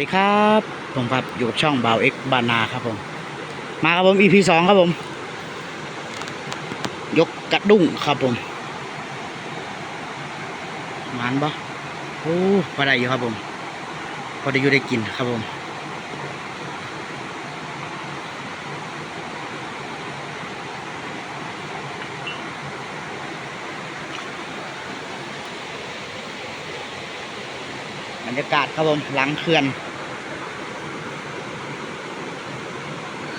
ดีครับ ผมครับอยู่กับช่องบ่าวเอ็กบานาครับผม มาครับผม EP สองครับผม ยกกระดุ้งครับผมมันปะโอ้พอได้อยู่ครับผม พอได้อยู่ได้กินครับผมบรรยากาศครับผมหลังเขื่อน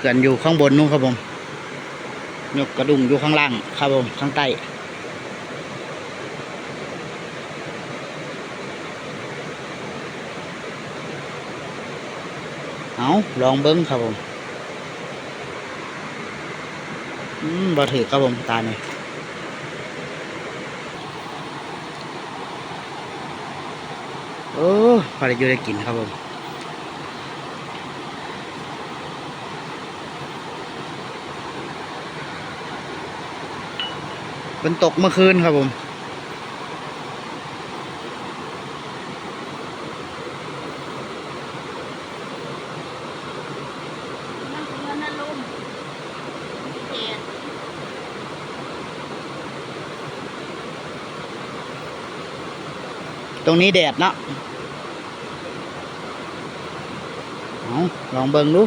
เขื่อนอยู่ข้างบนนู้นครับผมยกกระดุมอยู่ข้างล่างครับผมข้างใต้เอาลองเบิ้งครับผมอืมบ่ถือครับผมตาเนี่ยโอ้พอได้อยู่ได้กินครับผม ฝนตกเมื่อคืนครับผม ตรงนี้แดดเนาะลองเบิ่งดู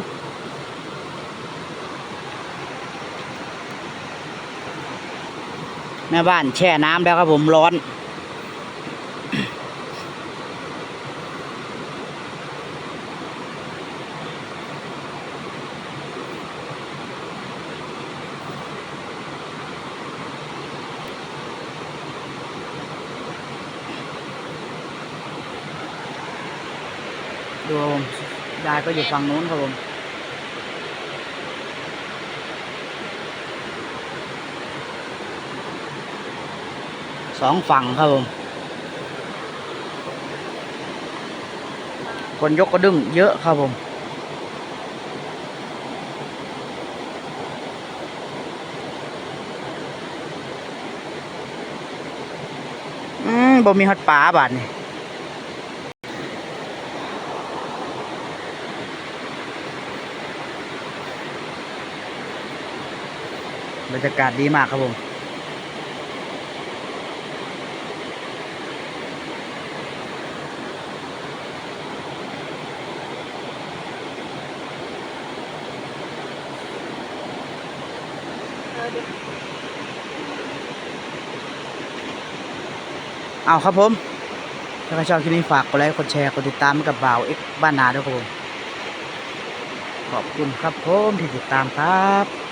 แม่บ้านแช่น้ำแล้วครับผมร้อน ดูครับผมยายก็อยู่ฝั่งนู้นครับผม สองฝั่งครับผมคนยกกระดึงเยอะครับผมอืมบ่มีฮอดปลาบาดนี่บรรยากาศดีมากครับผม เอาครับผมถ้าใครชอบคลิปนี้ฝากกดไลค์กดแชร์กดติดตามกับบ่าวเอ็กบ้านนาด้วยครับผม ขอบคุณครับผมที่ติดตามครับ